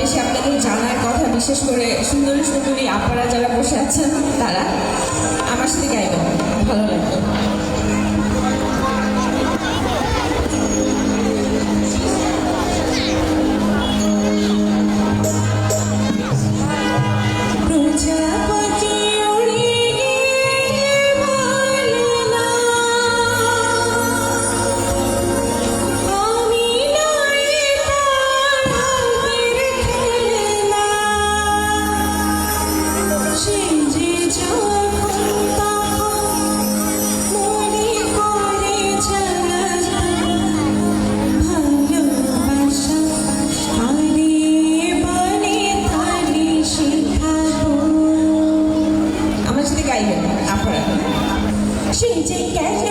বেশি আপনাদের জানার কথা, বিশেষ করে সুন্দরী সুন্দরী আপারা যারা বসে আছেন, তারা আমার সাথে গাইব ভালো লাগবে। যে কেন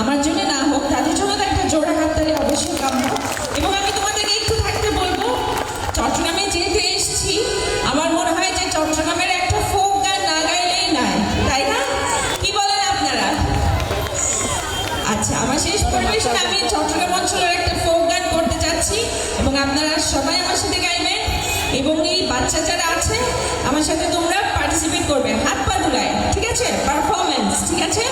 আমার জন্য না হোক, তাদের জন্য তো একটা জোড়া হাততালি অবশ্যই কাম্য। এবং আমি তোমাদেরকে একটু থাকতে বলব, চট্টগ্রামে যেহেতু এসছি, আমার মনে হয় যে চট্টগ্রামের একটা ফোক গান না গাইলেই নাই, তাই না? কি বলেন আপনারা? আচ্ছা আমার শেষ পরিবেশন আমি চট্টগ্রাম অঞ্চলের একটা ফোক গান করতে চাচ্ছি এবং আপনারা সবাই আমার সাথে গাইবেন, এবং এই বাচ্চা যারা আছে, আমার সাথে তোমরা পার্টিসিপেট করবে, হাত পা দুলায়, ঠিক আছে? পারফরমেন্স ঠিক আছে?